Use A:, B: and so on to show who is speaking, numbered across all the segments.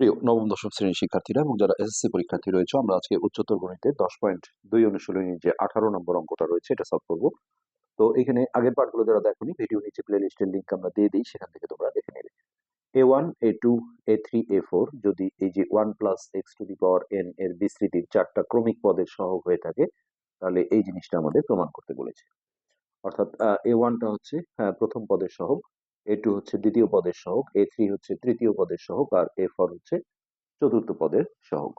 A: প্রিয় নবম দশম শ্রেণির শিক্ষার্থীরা এবং যারা এসএসসি পরীক্ষার্থী রয়েছে আমরা আজকে উচ্চতর গণিতের দশ পয়েন্ট দুই অনুশীলনী যে আঠারো নম্বর অঙ্কটা রয়েছে এটা সলভ করব। তো এখানে আগের পার্টগুলো যারা দেখোনি ভিডিও নিচে প্লে লিস্টের লিঙ্ক আমরা দিয়ে দিই সেখান থেকে তোমরা দেখে নেবে। A one A two A three A four যদি এই যে one plus X to the power N এর বিস্তৃতির চারটা ক্রমিক পদের সহগ হয়ে থাকে তাহলে এই জিনিসটা আমাদের প্রমাণ করতে বলেছে। অর্থাৎ এ ওয়ানটা হচ্ছে হ্যাঁ, প্রথম পদের সহগ। এ টু হচ্ছে দ্বিতীয় পদের সহগ এ থ্রি হচ্ছে তৃতীয় পদের সহগ, আর এ ফোর হচ্ছে চতুর্থ পদের সহগ।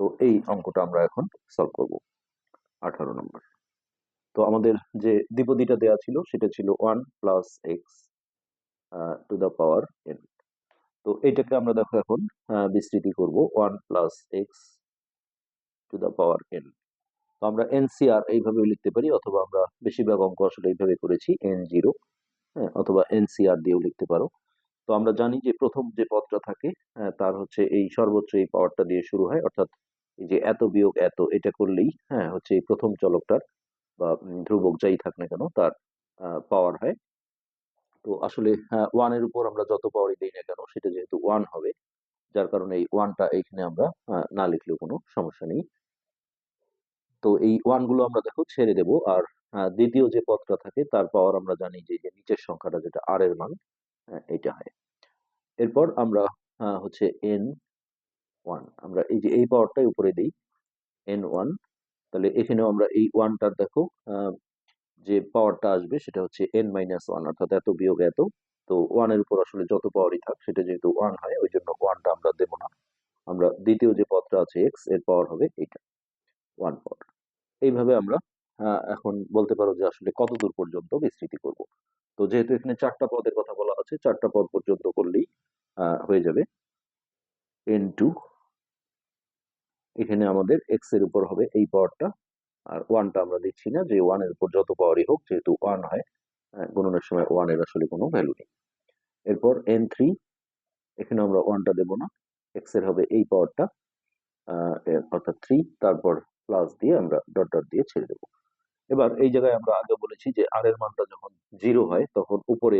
A: তো এই অঙ্কটা আমরা এখন সলভ করব। আঠারো নম্বর। তো আমাদের যে দ্বিপদীটা দেওয়া ছিল, সেটা ছিল one plus X to the power N তো এইটাকে আমরা দেখো এখন বিস্তৃতি করব one plus X to the power N তো আমরা এনসিআর এইভাবেও লিখতে পারি, অথবা আমরা বেশিরভাগ অঙ্ক আসলে এইভাবে করেছি এন জিরো হ্যাঁ অথবা এনসিআর দিয়েও লিখতে পারো। তো আমরা জানি যে প্রথম যে পদটা থাকে হ্যাঁ, তার হচ্ছে এই সর্বোচ্চ এই পাওয়ারটা দিয়ে শুরু হয় অর্থাৎ এই যে এত বিয়োগ এত এটা করলেই হ্যাঁ হচ্ছে এই প্রথম চলকটার বা ধ্রুবক যাই থাক না কেন তার পাওয়ার হয়। তো আসলে ওয়ানের উপর আমরা যত পাওয়ারই দিই না কেন সেটা যেহেতু ওয়ান হবে যার কারণে এই ওয়ানটা এইখানে আমরা না লিখলেও কোনো সমস্যা নেই। তো এই ওয়ানগুলো আমরা দেখো ছেড়ে দেব আর দ্বিতীয় যে পদটা থাকে তার পাওয়ার আমরা জানি যে নিচের সংখ্যাটা যেটা আর এর মান আহ, এটা হয়। এরপর আমরা হচ্ছে এন ওয়ান আমরা এই যে এই পাওয়ারটাই উপরে দিই এন ওয়ান তাহলে এখানেও আমরা এই ওয়ানটার দেখো যে পাওয়ারটা আসবে সেটা হচ্ছে এন মাইনাস ওয়ান অর্থাৎ এত বিয়োগ এত তো ওয়ানের উপর আসলে যত পাওয়ারই থাক সেটা যেহেতু ওয়ান হয় ওই জন্য ওয়ানটা আমরা দেবো না। আমরা দ্বিতীয় যে পদটা আছে এক্সের পাওয়ার হবে এটা ওয়ান পাওয়ার এইভাবে আমরা এখন বলতে পারো যে আসলে কত দূর পর্যন্ত বিস্তৃতি করব। তো যেহেতু এখানে চারটা পদের কথা বলা আছে, চারটা পদ পর্যন্ত করলেই হয়ে যাবে। এন টু এখানে আমাদের এক্সের উপর হবে এই পাওয়ারটা আর ওয়ানটা আমরা দিচ্ছি না, যে ওয়ানের উপর যত পাওয়ারই হোক, যেহেতু ওয়ান হয় গুণনের সময় ওয়ানের আসলে কোনো ভ্যালু নেই। এরপর এন থ্রি এখানে আমরা ওয়ানটা দেবো না এক্সের হবে এই পাওয়ারটা অর্থাৎ থ্রি তারপর প্লাস দিয়ে আমরা ডট ডট দিয়ে ছেড়ে দেবো। এবার এই জায়গায় আমরা আগে বলেছি যে আর এর মানটা যখন জিরো হয়, তখন উপরে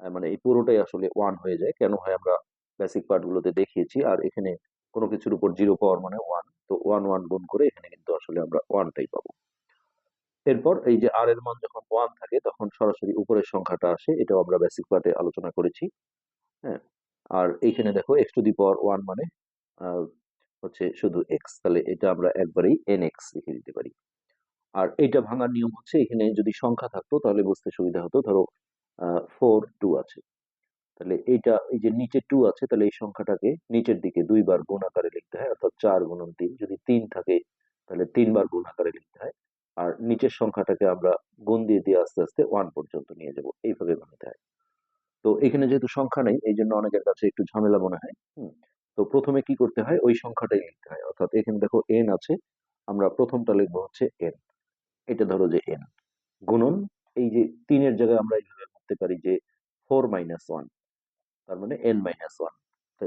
A: মানে এই পুরোটাই আসলে ওয়ান হয়ে যায়। কেন হয় আমরা বেসিক পার্টগুলোতে দেখিয়েছি। আর এখানে কোনো কিছুর উপর জিরো পাওয়ার মানে ওয়ান তো ওয়ান ওয়ান গুণ করে এখানে কিন্তু আসলে আমরা ওয়ানটাই পাবো। এরপর এই যে আর এর মান যখন ওয়ান থাকে, তখন সরাসরি উপরের সংখ্যাটা আসে। এটাও আমরা বেসিক পার্টে আলোচনা করেছি। হ্যাঁ? আর এইখানে দেখো X to the power one মানে হচ্ছে শুধু এক্স তাহলে এটা আমরা একবারেই এন এক্স লিখে দিতে পারি। আর এইটা ভাঙার নিয়ম হচ্ছে এখানে যদি সংখ্যা থাকতো তাহলে বুঝতে সুবিধা হতো। ধরো ফোর টু আছে। তাহলে এইটা, এই যে নিচে টু আছে, তাহলে এই সংখ্যাটাকে নিচের দিকে দুইবার গুণ আকারে লিখতে হয়, অর্থাৎ চার গুণন তিন। যদি তিন থাকে, তাহলে তিনবার গুণ আকারে লিখতে হয়। আর নিচের সংখ্যাটাকে আমরা গুণ দিয়ে দিয়ে আস্তে আস্তে ওয়ান পর্যন্ত নিয়ে যাব। এইভাবে বানাতে হয়। তো এখানে যেহেতু সংখ্যা নেই, এই জন্য অনেকের কাছে একটু ঝামেলা মনে হয়। তো প্রথমে কি করতে হয়? ওই সংখ্যাটাই লিখতে হয়। অর্থাৎ এখানে দেখো এন আছে, আমরা প্রথমটা লিখব হচ্ছে এন এটা ধরো যে এন গুণন, এই যে তিনের জায়গায় আমরা এইভাবে ভাবতে পারি যে ফোর মাইনাস ওয়ান তার মানে এন মাইনাস ওয়ান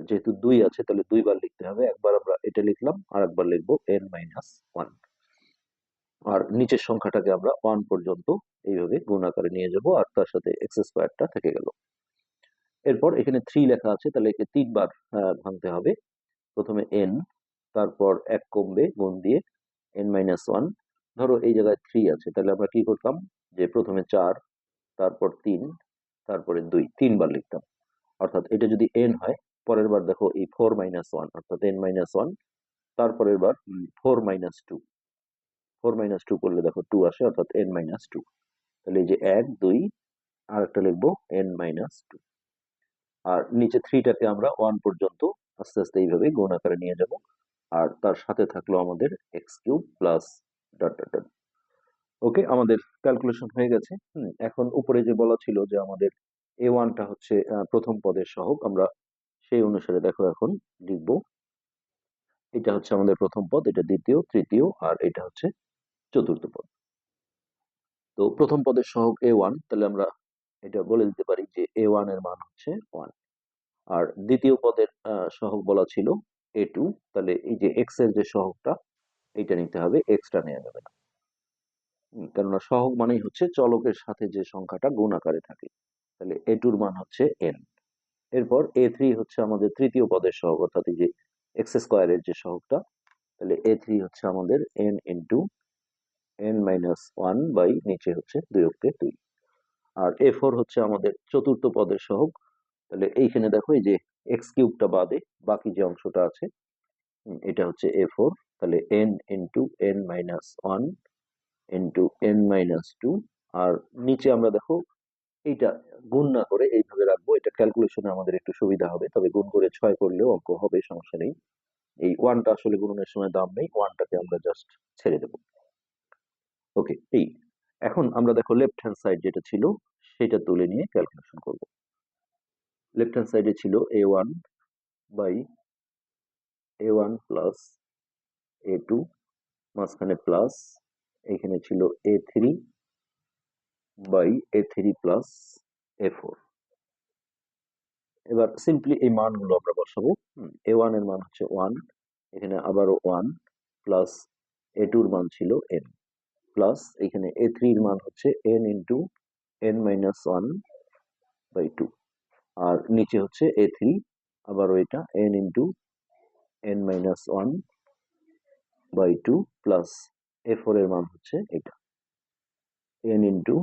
A: যেহেতু দুই আছে, তাহলে দুইবার লিখতে হবে। একবার আমরা এটা লিখলাম আর একবার লিখব এন মাইনাস ওয়ান আর নিচের সংখ্যাটাকে আমরা ওয়ান পর্যন্ত এইভাবে গুণ আকারে নিয়ে যাব, আর তার সাথে এক্স স্কোয়ারটা থেকে গেল। এরপর এখানে থ্রি লেখা আছে, তাহলে একে তিনবার ভাঙতে হবে। প্রথমে এন তারপর এক কমবে গুণ দিয়ে এন মাইনাস ওয়ান ধরো এই জায়গায় থ্রি আছে, তাহলে আমরা কি করতাম? যে প্রথমে চার, তারপর তিন, তারপরে দুই, তিনবার লিখতাম। অর্থাৎ এটা যদি এন হয়, পরের বার দেখো এই ফোর মাইনাস ওয়ান অর্থাৎ এন মাইনাস ওয়ান তারপরের বার four minus two four minus two করলে দেখো টু আসে, অর্থাৎ এন মাইনাস টু তাহলে এই যে এক, দুই আর একটা লিখব এন মাইনাস টু আর নিচে থ্রিটাকে আমরা ওয়ান পর্যন্ত আস্তে আস্তে এইভাবে গুণ আকারে নিয়ে যাব। আর তার সাথে থাকল আমাদের এক্স কিউব প্লাস ওকে আমাদের ক্যালকুলেশন হয়ে গেছে। এখন উপরে যে বলা ছিল যে আমাদের এ ওয়ানটা হচ্ছে প্রথম পদের সহগ, আমরা সেই অনুসারে দেখো এখন লিখব। এটা হচ্ছে আমাদের প্রথম পদ, এটা দ্বিতীয়, তৃতীয়, আর এটা হচ্ছে চতুর্থ পদ। তো প্রথম পদের সহগ এ ওয়ান তাহলে আমরা এটা বলে দিতে পারি যে এ ওয়ানের মান হচ্ছে ওয়ান আর দ্বিতীয় পদের সহগ বলা ছিল এ টু তাহলে এই যে এক্সের যে সহগটা এটা নিতে হবে এক্সট্রা নেওয়া যাবে না। কেননা সহগ মানেই হচ্ছে চলকের সাথে যে সংখ্যাটা গুণ আকারে থাকে, তাহলে এ টুর মান হচ্ছে এন এরপর এ থ্রি হচ্ছে আমাদের তৃতীয় পদের সহগ, অর্থাৎ যে এক্স স্কোয়ারের যে সহগটা, তাহলে এ থ্রি হচ্ছে আমাদের N into N minus one by নিচে হচ্ছে দুই অক্ষে দুই। আর এ ফোর হচ্ছে আমাদের চতুর্থ পদের সহগ, তাহলে এইখানে দেখো এই যে এক্স কিউবটা বাদে বাকি যে অংশটা আছে এটা হচ্ছে এ ফোর তাহলে N into N minus one into N minus two আর নিচে আমরা দেখো এইটা গুণ না করে এইভাবে রাখব, এটা ক্যালকুলেশনে আমাদের একটু সুবিধা হবে, তবে গুণ করে ছয় করলেও অঙ্ক হবে, সমস্যা নেই। এই ওয়ানটা আসলে গুণনের সময় দাম নেই ওয়ানটাকে আমরা জাস্ট ছেড়ে দেব। ওকে এই এখন আমরা দেখো লেফট হ্যান্ড সাইড যেটা ছিল, সেটা তুলে নিয়ে ক্যালকুলেশন করব। লেফট হ্যান্ড সাইডে ছিল A one by A one plus A two মাঝখানে প্লাস এখানে ছিল A three by A three plus A four এবার সিম্পলি এই মানগুলো আমরা বসাবো। এ ওয়ানের মান হচ্ছে ওয়ান এখানে আবারও ওয়ান প্লাস এ টুর মান ছিল এন প্লাস এখানে এ থ্রির মান হচ্ছে N into N minus one by two আর নিচে হচ্ছে এ থ্রি আবারও এটা N into N minus one by two plus A four এর মান হচ্ছে এটা। N into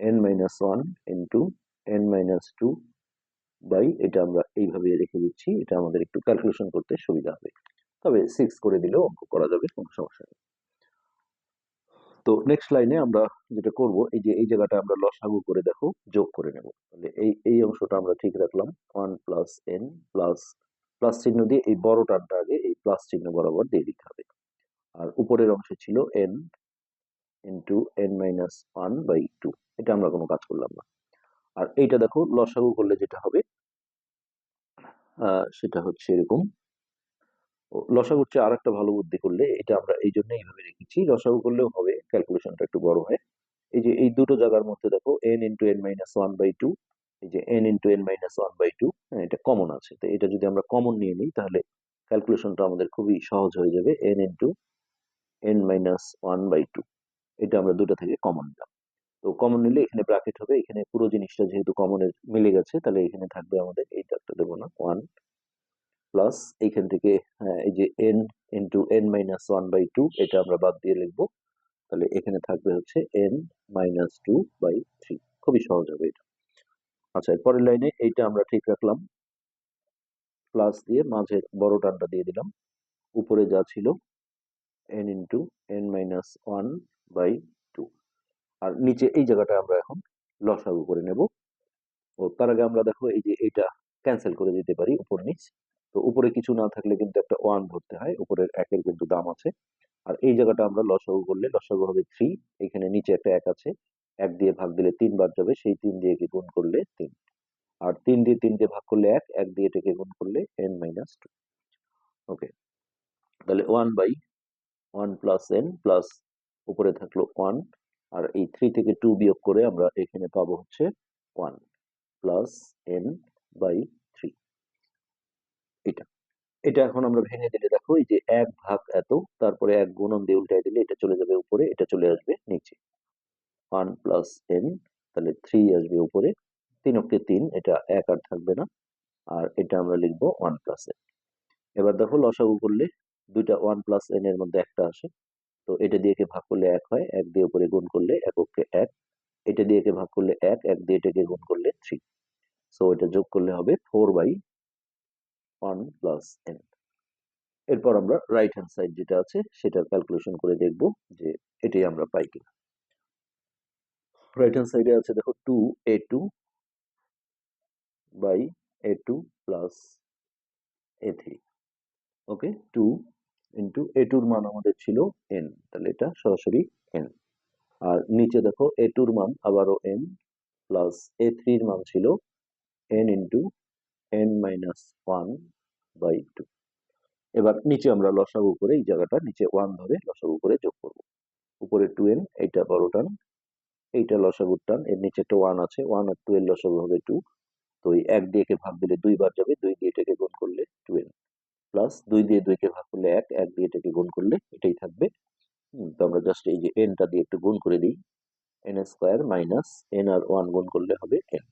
A: N minus one into N minus two by এটা আমরা এইভাবে রেখে দিচ্ছি, এটা আমাদের একটু ক্যালকুলেশন করতে সুবিধা হবে। তবে সিক্স করে দিলেও অঙ্ক করা যাবে, কোনো সমস্যা নেই। তো নেক্সট লাইনে আমরা যেটা করব, এই যে এই জায়গাটা আমরা লসাগু করে দেখো, যোগ করে নেব। তাহলে এই এই অংশটা আমরা ঠিক রাখলাম one plus N plus plus চিহ্ন দিয়ে এই বড় টানটা আগে এই প্লাস চিহ্ন বরাবর দিয়ে দিতে হবে। আর উপরের অংশে ছিল N into N minus one by two এটা আমরা কোনো কাজ করলাম না। আর এইটা দেখো লসাগু করলে যেটা হবে সেটা হচ্ছে এরকম। ও, লসাগুর চেয়ে আর একটা ভালো বুদ্ধি করলে এটা আমরা এই জন্য এইভাবে রেখেছি লসাগু করলেও হবে ক্যালকুলেশনটা একটু বড় হয়। এই যে এই দুটো জায়গার মধ্যে দেখো N into N minus one by two এই যে N into N minus one by two এটা কমন আছে। তো এটা যদি আমরা কমন নিয়ে নিই তাহলে ক্যালকুলেশনটা আমাদের খুবই সহজ হয়ে যাবে N into N minus one by two এটা আমরা দুটো থেকে কমন নিলাম তো কমন নিলে এখানে ব্র্যাকেট হবে এখানে পুরো জিনিসটা যেহেতু কমনের মিলে গেছে তাহলে এখানে থাকবে আমাদের এইটা একটা দেবো না ওয়ান প্লাস এইখান থেকে হ্যাঁ, এই যে N into N minus one by two এটা আমরা বাদ দিয়ে লিখব। তাহলে এখানে থাকবে হচ্ছে N minus two by three খুবই সহজ হবে এটা। আচ্ছা পরের লাইনে এইটা আমরা ঠিক রাখলাম। প্লাস দিয়ে মাঝের বড় টানটা দিয়ে দিলাম। উপরে যা ছিল N into N minus one by two আর নিচে এই জায়গাটা আমরা এখন লসাগু করে নেব। ও, তার আগে আমরা দেখো এই যে এইটা ক্যান্সেল করে দিতে পারি উপর নিচ। তো উপরে কিছু না থাকলে কিন্তু একটা ওয়ান ধরতে হয়, উপরের একের কিন্তু দাম আছে। আর এই জায়গাটা আমরা লসাগু করলে, লসাগু হবে থ্রি এখানে নিচে একটা এক আছে। এক দিয়ে ভাগ দিলে তিনবার যাবে, সেই তিন দিয়ে কি গুণ করলে তিন। আর তিন দিয়ে তিন দিয়ে ভাগ করলে এক এক দিয়ে এটাকে গুণ করলে এন মাইনাস টু ওকে তাহলে one by one plus N plus উপরে থাকল ওয়ান আর এই থ্রি থেকে টু বিয়োগ করে আমরা এখানে পাবো হচ্ছে one plus N by three এটা এটা এখন আমরা ভেঙে দিলে দেখো এই যে এক ভাগ এত, তারপরে এক গুণন দিয়ে উল্টাই দিলে এটা চলে যাবে উপরে, এটা চলে আসবে নিচে। ওয়ান প্লাস এন তাহলে থ্রি আসবে উপরে, তিন অক্ষে তিন, এটা এক আর থাকবে না, আর এটা আমরা লিখব ওয়ান প্লাস এন এবার দেখো লসাগু করলে দুইটা ওয়ান প্লাস এন এর মধ্যে একটা আসে। তো এটা দিয়ে ভাগ করলে এক হয়, এক দিয়ে উপরে গুণ করলে এককে এক। এটা দিয়ে ভাগ করলে এক এক দিয়ে এটাকে গুণ করলে থ্রি। সো এটা যোগ করলে হবে four by one plus N. এরপর আমরা রাইট হ্যান্ড সাইড যেটা আছে, সেটার ক্যালকুলেশন করে দেখব যে এটাই আমরা পাই কিনা। রাইট হ্যান্ড সাইডে আছে দেখো two A two by A two plus A three okay two into A টুর মান আমাদের ছিল এন তাহলে এটা সরাসরি এন আর নিচে দেখো এ টুর মান আবারও এন প্লাস এ থ্রির মান ছিল N into N minus one by two এবার নিচে আমরা লসাগু করে এই জায়গাটা নিচে ওয়ান ধরে লসাগু করে যোগ করব। উপরে টু এন এইটা বড় টান, এইটা লসাগুর টান, এর নিচে একটা ওয়ান আছে ওয়ান আর টু এর লসাগু হবে টু তো এই এক দিয়ে ভাগ দিলে দুইবার যাবে, দুই দিয়ে এটাকে গুণ করলে টু এন প্লাস দুই দিয়ে দুইকে ভাগ করলে এক এক দিয়ে এটাকে গুণ করলে এটাই থাকবে। তো আমরা জাস্ট এই যে এনটা দিয়ে একটু গুণ করে দিই। এন স্কোয়ার মাইনাস এন আর ওয়ান গুণ করলে হবে এন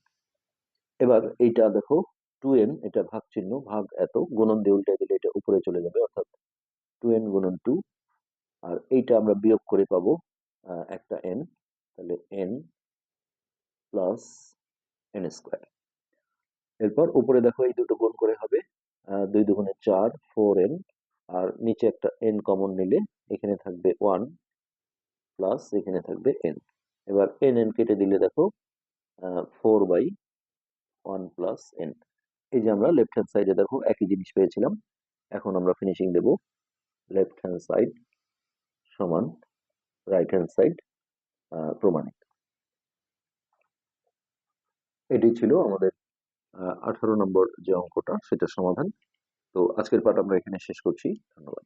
A: এবার এইটা দেখো টু এন এটা ভাগ চিহ্ন, ভাগ এত, গুণন দিয়ে উল্টে দিলে এটা উপরে চলে যাবে, অর্থাৎ টু এন গুণন টু আর এইটা আমরা বিয়োগ করে পাবো একটা এন তাহলে এন প্লাস এন স্কোয়ার এরপর উপরে দেখো এই দুটো গুণ করে হবে। দুই দুগুণে চার ফোর এন আর নিচে একটা এন কমন নিলে এখানে থাকবে ওয়ান প্লাস এখানে থাকবে এন এবার এন এন কেটে দিলে দেখো four by one plus N এই যে আমরা লেফট হ্যান্ড সাইডে দেখো, একই জিনিস পেয়েছিলাম। এখন আমরা ফিনিশিং দেব লেফট হ্যান্ড সাইড সমান রাইট হ্যান্ড সাইড প্রমাণিত। এটি ছিল আমাদের আঠারো নম্বর যে অঙ্কটা সেটা সমাধান। তো আজকের পাঠ আমরা এখানে শেষ করছি। ধন্যবাদ।